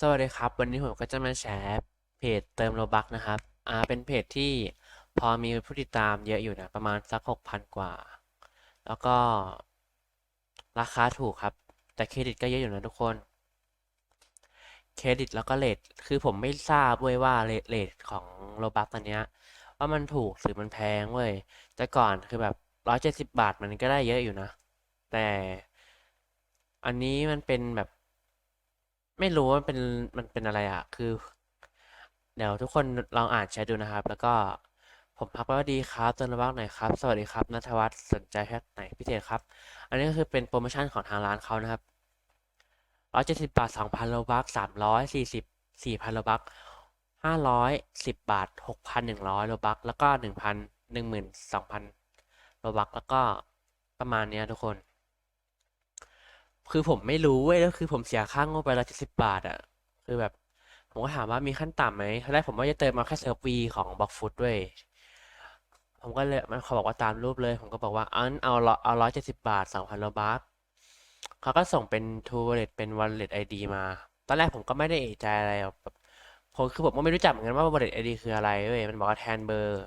สวัสดีครับ วันนี้ผมก็จะมาแชร์เพจเติมโลบักนะครับอ่าเป็นเพจที่พอมีผู้ติดตามเยอะอยู่นะประมาณสักหกพันกว่า แล้วก็ราคาถูกครับ แต่เครดิตก็เยอะอยู่นะทุกคน เครดิตแล้วก็เรทคือผมไม่ทราบเว้ยว่าเรทเรทของโลบักตอนเนี้ยว่ามันถูกหรือมันแพงเว้ยแต่ก่อนคือแบบร้อยเจ็ดสิบบาทมันก็ได้เยอะอยู่นะ แต่อันนี้มันเป็นแบบ ไม่รู้ว่ามันเป็นมันเป็นอะไรอะคือ เดี๋ยวทุกคนลองอ่านแชทดูนะครับ แล้วก็ผมพักไว้ว่าดีครับเติมระบ้างหน่อยครับ สวัสดีครับนัทวัฒน์สนใจแพ็คไหนพิเศษครับ อันนี้ก็คือเป็นโปรโมชั่นของทางร้านเขานะครับร้อยเจ็ดสิบบาทสองพันโลบักสามร้อยสี่สิบสี่พันโลบักห้าร้อยสิบบาทหกพันหนึ่งร้อยโลบักแล้วก็หนึ่งพันหนึ่งหมื่นสองพันโลบักแล้วก็ประมาณนี้ทุกคน คือผมไม่รู้เว้ยแล้วคือผมเสียค่างบไปละเจ็ดสิบบาทอะ คือแบบ ผมก็ถามว่ามีขั้นต่ำไหมตอนแรกผมว่าจะเติมมาแค่เซิร์ฟวีของบล็อกฟุตด้วยผมก็เลยมันเขาบอกว่าตามรูปเลย ผมก็บอกว่าอันเอาเอาร้อยเจ็ดสิบบาทสองพันโลบัคเขาก็ส่งเป็นทูวอลเล็ตเป็นวอลเล็ตไอดีมา ตอนแรกผมก็ไม่ได้เอะใจอะไรแบบผมคือผมก็ไม่รู้จักเหมือนกันว่าวอลเล็ตไอดีคืออะไรเว้ยมันบอกว่าแทนเบอร์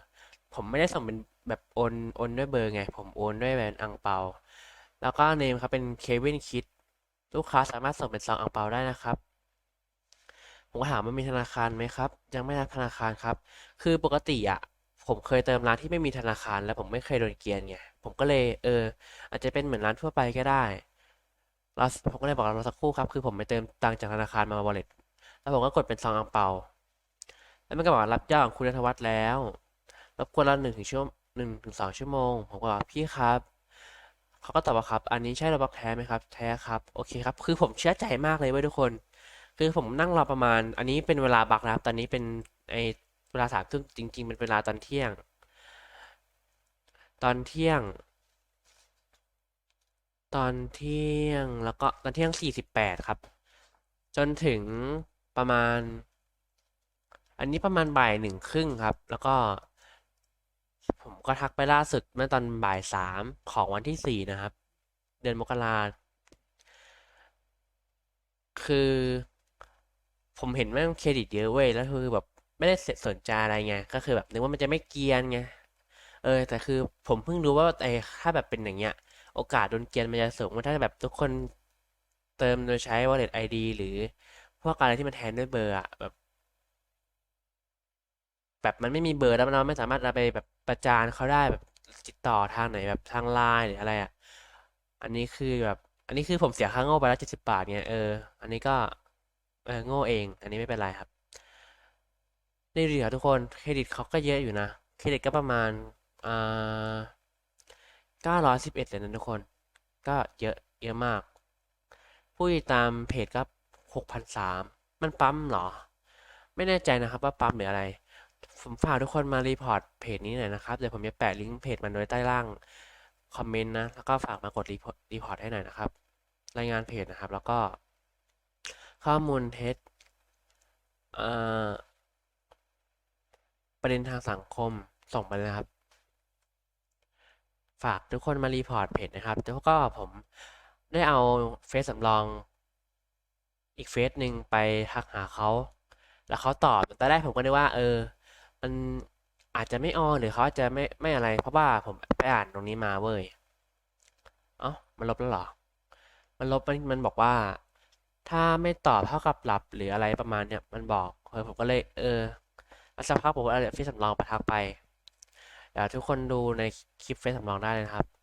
ผมไม่ได้ส่งเป็นแบบโอนโอนด้วยเบอร์ไง ผมโอนด้วยแบบอังเปา แล้วก็เนมครับเป็นเควินคิด ลูกค้าสามารถส่งเป็นซองอั่งเปาได้นะครับ ผมก็ถามว่ามีธนาคารไหมครับ ยังไม่รับธนาคารครับ คือปกติอะผมเคยเติมร้านที่ไม่มีธนาคาร แล้วผมไม่เคยโดนเกียนไง ผมก็เลยเออ อาจจะเป็นเหมือนร้านทั่วไปก็ได้เราผมก็เลยบอกเราสักครู่ครับคือผมไปเติมตังจากธนาคารมา wallet แล้วผมก็กดเป็นซองอั่งเปา แล้วมันก็บอกว่ารับยอดของคุณณธวัฒน์แล้วรบกวนเราหนึ่งถึงชั่วหนึ่งถึงสองชั่วโมง ผมก็บอกพี่ครับ เขาก็ตอบว่าครับ อันนี้ใช่ระบบแท้ไหมครับ แท้ครับ โอเคครับ คือผมเชื่อใจมากเลยเว้ยทุกคน คือผมนั่งรอประมาณ อันนี้เป็นเวลาบักนะครับ ตอนนี้เป็นไอเวลาสามทุ่มจริง ๆ เป็นเวลาตอนเที่ยง ตอนเที่ยง ตอนเที่ยง แล้วก็ตอนเที่ยงสี่สิบแปดครับ จนถึงประมาณ อันนี้ประมาณบ่ายหนึ่งครึ่งครับ แล้วก็ ก็ทักไปล่าสุดเมื่อตอนบ่ายสามของวันที่สี่นะครับ เดือนมกราคือผมเห็นแม่งเครดิตเยอะเว้ยแล้วคือแบบไม่ได้สนใจอะไรไงก็คือแบบนึกว่ามันจะไม่เกียนไงเออ แต่คือผมเพิ่งรู้ว่าไอ้ถ้าแบบเป็นอย่างเงี้ย โอกาสโดนเกียนมันจะสูงถ้าแบบทุกคนเติมโดยใช้ Wallet ID หรือพวกอะไรที่มันแทนด้วยเบอร์อะแบบ แบบมันไม่มีเบอร์แล้วเราไม่สามารถเอาไปแบบ ประจานเขาได้แบบติดต่อทางไหนแบบทางไลน์หรืออะไรอะ อันนี้คือแบบ อันนี้คือผมเสียค่าโง่ไปแล้วเจ็ดสิบบาทเนี่ยเออ อันนี้ก็เออโง่เอง อันนี้ไม่เป็นไรครับนี่ดีครับทุกคนเครดิตเขาก็เยอะอยู่นะเครดิตก็ประมาณอ่าเก้าร้อยสิบเอ็ดเลยนะทุกคน ก็เยอะเยอะมาก ผู้ติดตามเพจก็หกพันสามมันปั๊มเหรอ ไม่แน่ใจนะครับว่าปั๊มหรืออะไร ผมฝากทุกคนมารีพอร์ตเพจนี้หน่อยนะครับ เดี๋ยวผมจะแปะลิงก์เพจมันไว้ใต้ล่างคอมเมนต์นะ แล้วก็ฝากมากดรีพอร์ตรีพอร์ตให้หน่อยนะครับ รายงานเพจนะครับ แล้วก็ ข้อมูลเท็จประเด็นทางสังคมส่งไปเลยนะครับ ฝากทุกคนมารีพอร์ตเพจนะครับ แล้วก็ผมได้เอาเฟซสำรองอีกเฟซหนึ่งไปทักหาเขา แล้วเขาตอบตอนแรกผมก็นึกว่าเออ มันอาจจะไม่ออนหรือเขาจะไม่ไม่อะไร เพราะว่าผมไปอ่านตรงนี้มาเว้ย เอ้ามันลบแล้วหรอ มันลบมันมันบอกว่า ถ้าไม่ตอบเท่ากับหลับหรืออะไรประมาณเนี้ยมันบอกเฮ้ยผมก็เลยเออแล้วสักพักผมก็เอาเฟซสำรองไปทักไปเดี๋ยวทุกคนดูในคลิปเฟซสำรองได้เลยครับ